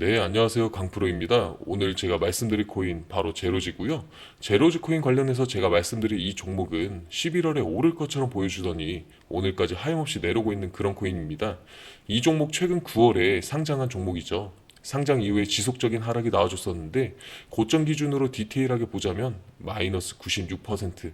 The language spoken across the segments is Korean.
네, 안녕하세요. 강프로입니다. 오늘 제가 말씀드릴 코인 바로 제로지고요. 제로지 코인 관련해서 제가 말씀드릴 이 종목은 11월에 오를 것처럼 보여주더니 오늘까지 하염없이 내려오고 있는 그런 코인입니다. 이 종목 최근 9월에 상장한 종목이죠. 상장 이후에 지속적인 하락이 나와줬었는데 고점 기준으로 디테일하게 보자면 마이너스 96%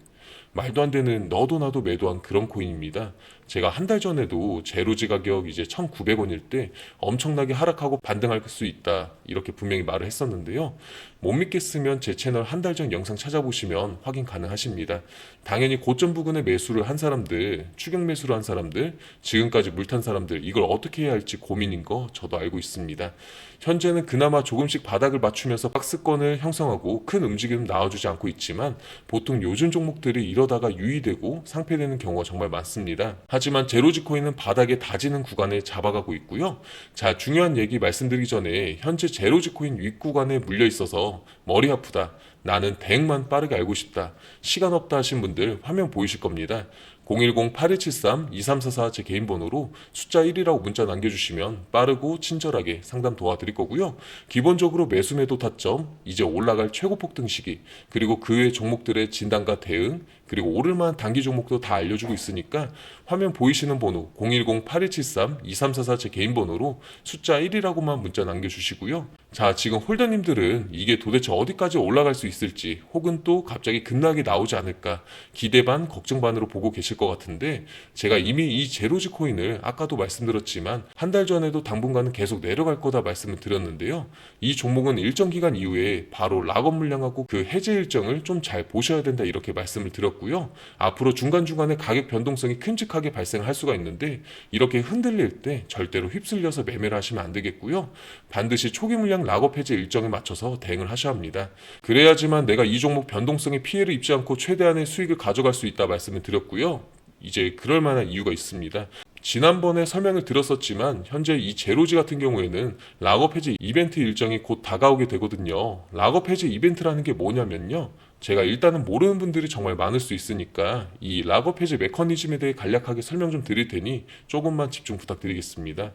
말도 안 되는 너도 나도 매도한 그런 코인입니다. 제가 한 달 전에도 제로지 가격 이제 1,900원일 때 엄청나게 하락하고 반등할 수 있다. 이렇게 분명히 말을 했었는데요. 못 믿겠으면 제 채널 한 달 전 영상 찾아보시면 확인 가능하십니다. 당연히 고점 부근에 매수를 한 사람들, 추격 매수를 한 사람들, 지금까지 물탄 사람들, 이걸 어떻게 해야 할지 고민인 거 저도 알고 있습니다. 현재는 그나마 조금씩 바닥을 맞추면서 박스권을 형성하고 큰 움직임 나와주지 않고 있지만 보통 요즘 종목들이 이러다가 유의되고 상패되는 경우가 정말 많습니다. 하지만 제로지 코인은 바닥에 다지는 구간에 잡아가고 있고요. 자, 중요한 얘기 말씀드리기 전에 현재 제로지 코인 윗구간에 물려 있어서 머리 아프다. 나는 대응만 빠르게 알고 싶다. 시간 없다 하신 분들 화면 보이실 겁니다. 010-8173-2344 제 개인 번호로 숫자 1이라고 문자 남겨주시면 빠르고 친절하게 상담 도와드릴 거고요. 기본적으로 매수 매도 타점, 이제 올라갈 최고 폭 등 시기, 그리고 그 외 종목들의 진단과 대응, 그리고 오를만한 단기 종목도 다 알려주고 있으니까 화면 보이시는 번호 010-8173-2344 제 개인 번호로 숫자 1이라고만 문자 남겨주시고요. 자, 지금 홀더님들은 이게 도대체 어디까지 올라갈 수 있을지 혹은 또 갑자기 급락이 나오지 않을까 기대 반 걱정 반으로 보고 계실 것 같은데 제가 이미 이 제로지 코인을 아까도 말씀드렸지만 한 달 전에도 당분간은 계속 내려갈 거다 말씀을 드렸는데요. 이 종목은 일정 기간 이후에 바로 락업 물량하고 그 해제 일정을 좀 잘 보셔야 된다 이렇게 말씀을 드렸고요. 앞으로 중간중간에 가격 변동성이 큼직하게 발생할 수가 있는데 이렇게 흔들릴 때 절대로 휩쓸려서 매매를 하시면 안 되겠고요. 반드시 초기 물량 락업 해제 일정에 맞춰서 대응을 하셔야 합니다. 그래야지만 내가 이 종목 변동성에 피해를 입지 않고 최대한의 수익을 가져갈 수 있다 말씀을 드렸고요. 이제 그럴 만한 이유가 있습니다. 지난번에 설명을 들었었지만 현재 이 제로지 같은 경우에는 락업 해제 이벤트 일정이 곧 다가오게 되거든요. 락업 해제 이벤트라는 게 뭐냐면요. 제가 일단은 모르는 분들이 정말 많을 수 있으니까 이 락업 해제 메커니즘에 대해 간략하게 설명 좀 드릴 테니 조금만 집중 부탁드리겠습니다.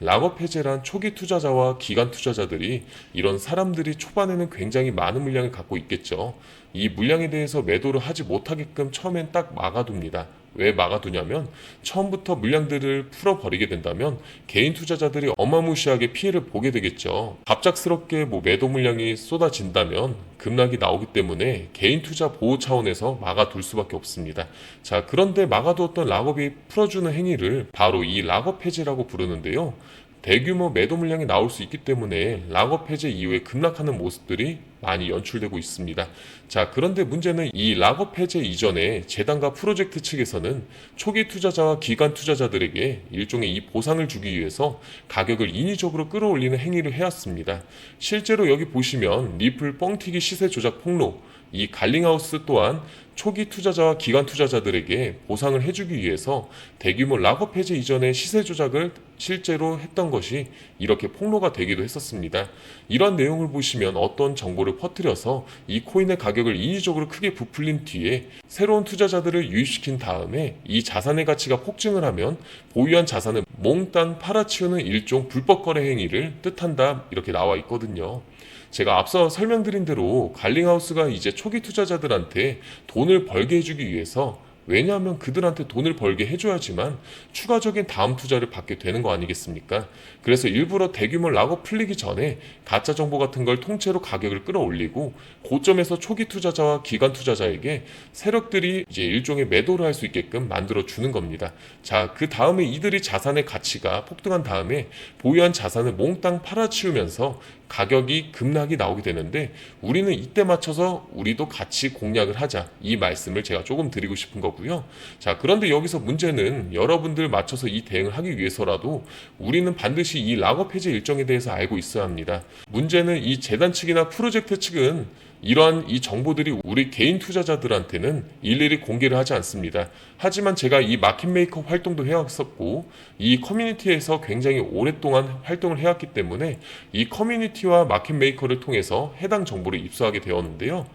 락업 해제란 초기 투자자와 기간 투자자들이 이런 사람들이 초반에는 굉장히 많은 물량을 갖고 있겠죠. 이 물량에 대해서 매도를 하지 못하게끔 처음엔 딱 막아둡니다. 왜 막아두냐면 처음부터 물량들을 풀어버리게 된다면 개인 투자자들이 어마무시하게 피해를 보게 되겠죠. 갑작스럽게 뭐 매도 물량이 쏟아진다면 급락이 나오기 때문에 개인 투자 보호 차원에서 막아둘 수밖에 없습니다. 자, 그런데 막아두었던 락업이 풀어주는 행위를 바로 이 락업 해제라고 부르는데요. 대규모 매도 물량이 나올 수 있기 때문에 락업 해제 이후에 급락하는 모습들이 많이 연출되고 있습니다. 자, 그런데 문제는 이 락업 해제 이전에 재단과 프로젝트 측에서는 초기 투자자와 기간 투자자들에게 일종의 이 보상을 주기 위해서 가격을 인위적으로 끌어올리는 행위를 해왔습니다. 실제로 여기 보시면 리플 뻥튀기 시세 조작 폭로, 이 갈링하우스 또한 초기 투자자와 기간 투자자들에게 보상을 해주기 위해서 대규모 락업 해제 이전에 시세 조작을 실제로 했던 것이 이렇게 폭로가 되기도 했었습니다. 이런 내용을 보시면 어떤 정보를 퍼뜨려서 이 코인의 가격을 인위적으로 크게 부풀린 뒤에 새로운 투자자들을 유입시킨 다음에 이 자산의 가치가 폭증을 하면 보유한 자산을 몽땅 팔아치우는 일종 불법 거래 행위를 뜻한다 이렇게 나와 있거든요. 제가 앞서 설명드린 대로 갈링하우스가 이제 초기 투자자들한테 돈을 벌게 해주기 위해서 왜냐하면 그들한테 돈을 벌게 해줘야지만 추가적인 다음 투자를 받게 되는 거 아니겠습니까? 그래서 일부러 대규모 락업 풀리기 전에 가짜 정보 같은 걸 통째로 가격을 끌어올리고 고점에서 초기 투자자와 기간 투자자에게 세력들이 이제 일종의 매도를 할 수 있게끔 만들어 주는 겁니다. 자, 그 다음에 이들이 자산의 가치가 폭등한 다음에 보유한 자산을 몽땅 팔아치우면서 가격이 급락이 나오게 되는데 우리는 이때 맞춰서 우리도 같이 공략을 하자 이 말씀을 제가 조금 드리고 싶은 거고요. 자 그런데 여기서 문제는 여러분들 맞춰서 이 대응을 하기 위해서라도 우리는 반드시 이 락업 해제 일정에 대해서 알고 있어야 합니다. 문제는 이 재단 측이나 프로젝트 측은 이러한 이 정보들이 우리 개인 투자자들한테는 일일이 공개를 하지 않습니다. 하지만 제가 이 마켓메이커 활동도 해왔었고 이 커뮤니티에서 굉장히 오랫동안 활동을 해왔기 때문에 이 커뮤니티와 마켓메이커를 통해서 해당 정보를 입수하게 되었는데요.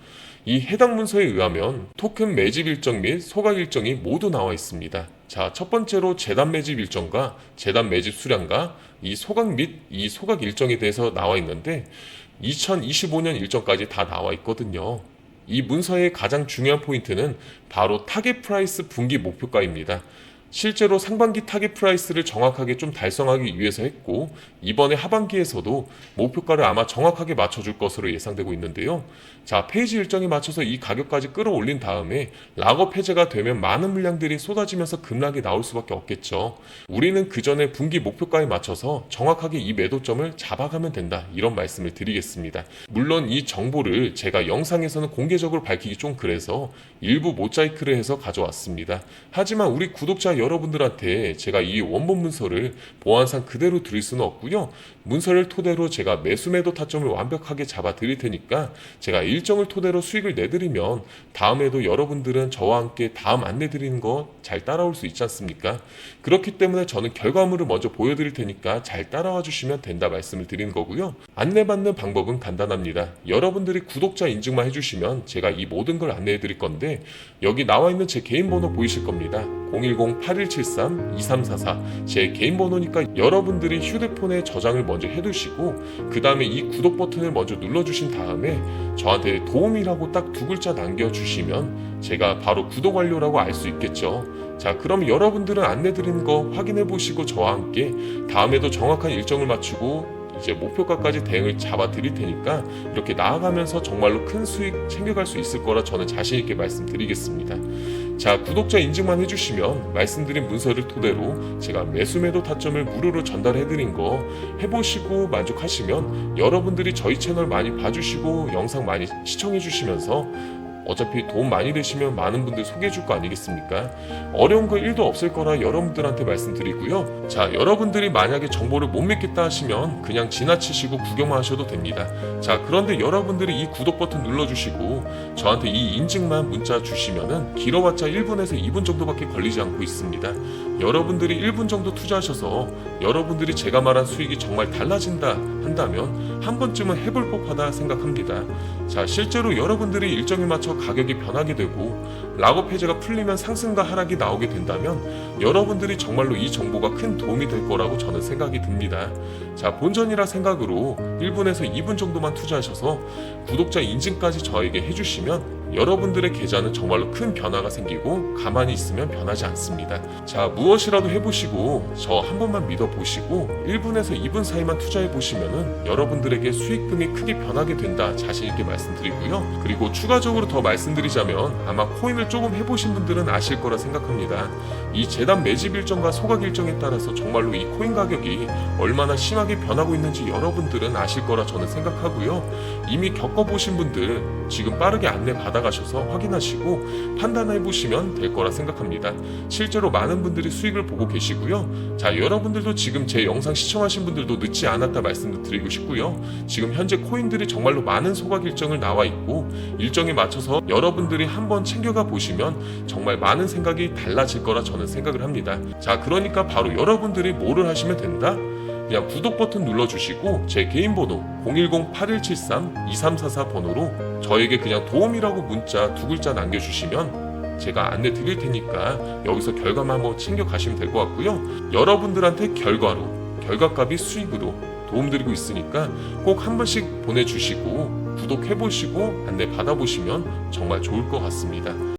이 해당 문서에 의하면 토큰 매집 일정 및 소각 일정이 모두 나와 있습니다. 자, 첫 번째로 재단 매집 일정과 재단 매집 수량과 이 소각 및 이 소각 일정에 대해서 나와 있는데 2025년 일정까지 다 나와 있거든요. 이 문서의 가장 중요한 포인트는 바로 타겟 프라이스 분기 목표가입니다. 실제로 상반기 타겟 프라이스를 정확하게 좀 달성하기 위해서 했고 이번에 하반기에서도 목표가를 아마 정확하게 맞춰줄 것으로 예상되고 있는데요. 자 페이지 일정에 맞춰서 이 가격까지 끌어올린 다음에 락업 해제가 되면 많은 물량들이 쏟아지면서 급락이 나올 수밖에 없겠죠. 우리는 그 전에 분기 목표가에 맞춰서 정확하게 이 매도점을 잡아가면 된다 이런 말씀을 드리겠습니다. 물론 이 정보를 제가 영상에서는 공개적으로 밝히기 좀 그래서 일부 모자이크를 해서 가져왔습니다. 하지만 우리 구독자 여러분 들한테 제가 이 원본 문서를 보안상 그대로 드릴 수는 없고요. 문서를 토대로 제가 매수 매도 타점을 완벽하게 잡아 드릴 테니까 제가 일정을 토대로 수익을 내드리면 다음에도 여러분들은 저와 함께 다음 안내 드리는 거 잘 따라올 수 있지 않습니까? 그렇기 때문에 저는 결과물을 먼저 보여드릴 테니까 잘 따라와 주시면 된다 말씀을 드리는 거고요. 안내받는 방법은 간단합니다. 여러분들이 구독자 인증만 해주시면 제가 이 모든 걸 안내해 드릴 건데 여기 나와 있는 제 개인 번호 보이실 겁니다. 010-8173-2344 제 개인 번호니까 여러분들이 휴대폰에 저장을 먼저 해두시고 그 다음에 이 구독 버튼을 먼저 눌러주신 다음에 저한테 도움이라고 딱 두 글자 남겨주시면 제가 바로 구독 완료라고 알 수 있겠죠. 자, 그럼 여러분들은 안내 드리는 거 확인해 보시고 저와 함께 다음에도 정확한 일정을 맞추고 이제 목표가까지 대응을 잡아 드릴 테니까 이렇게 나아가면서 정말로 큰 수익 챙겨갈 수 있을 거라 저는 자신 있게 말씀드리겠습니다. 자, 구독자 인증만 해주시면 말씀드린 문서를 토대로 제가 매수 매도 타점을 무료로 전달해드린 거 해보시고 만족하시면 여러분들이 저희 채널 많이 봐주시고 영상 많이 시청해주시면서 어차피 도움 많이 되시면 많은 분들 소개해 줄 거 아니겠습니까? 어려운 거 1도 없을 거라 여러분들한테 말씀드리고요. 자, 여러분들이 만약에 정보를 못 믿겠다 하시면 그냥 지나치시고 구경만 하셔도 됩니다. 자, 그런데 여러분들이 이 구독 버튼 눌러주시고 저한테 이 인증만 문자 주시면은 길어봤자 1분에서 2분 정도밖에 걸리지 않고 있습니다. 여러분들이 1분 정도 투자하셔서 여러분들이 제가 말한 수익이 정말 달라진다 한다면 한 번쯤은 해볼 법하다 생각합니다. 자, 실제로 여러분들이 일정에 맞춰 가격이 변하게 되고 락업 해제가 풀리면 상승과 하락이 나오게 된다면 여러분들이 정말로 이 정보가 큰 도움이 될 거라고 저는 생각이 듭니다. 자, 본전이라 생각으로 1분에서 2분 정도만 투자하셔서 구독자 인증까지 저에게 해주시면 여러분들의 계좌는 정말로 큰 변화가 생기고 가만히 있으면 변하지 않습니다. 자, 무엇이라도 해보시고 저 한 번만 믿어보시고 1분에서 2분 사이만 투자해 보시면은 여러분들에게 수익금이 크게 변하게 된다 자신있게 말씀드리고요. 그리고 추가적으로 더 말씀드리자면 아마 코인을 조금 해보신 분들은 아실 거라 생각합니다. 이 재단 매집 일정과 소각 일정에 따라서 정말로 이 코인 가격이 얼마나 심하게 변하고 있는지 여러분들은 아실 거라 저는 생각하고요. 이미 겪어보신 분들 지금 빠르게 안내 받아가셔서 확인하시고 판단해 보시면 될 거라 생각합니다. 실제로 많은 분들이 수익을 보고 계시고요. 자, 여러분들도 지금 제 영상 시청하신 분들도 늦지 않았다 말씀도 드리고 싶고요. 지금 현재 코인들이 정말로 많은 소각 일정을 나와 있고 일정에 맞춰서 여러분들이 한번 챙겨가 보시면 정말 많은 생각이 달라질 거라 저는 생각을 합니다. 자, 그러니까 바로 여러분들이 뭐를 하시면 된다? 그냥 구독 버튼 눌러주시고 제 개인 번호 010-8173-2344 번호로 저에게 그냥 도움이라고 문자 두 글자 남겨주시면 제가 안내 드릴 테니까 여기서 결과만 한번 챙겨 가시면 될 것 같고요. 여러분들한테 결과로 결과값이 수익으로 도움드리고 있으니까 꼭 한 번씩 보내주시고 구독해보시고 안내 받아보시면 정말 좋을 것 같습니다.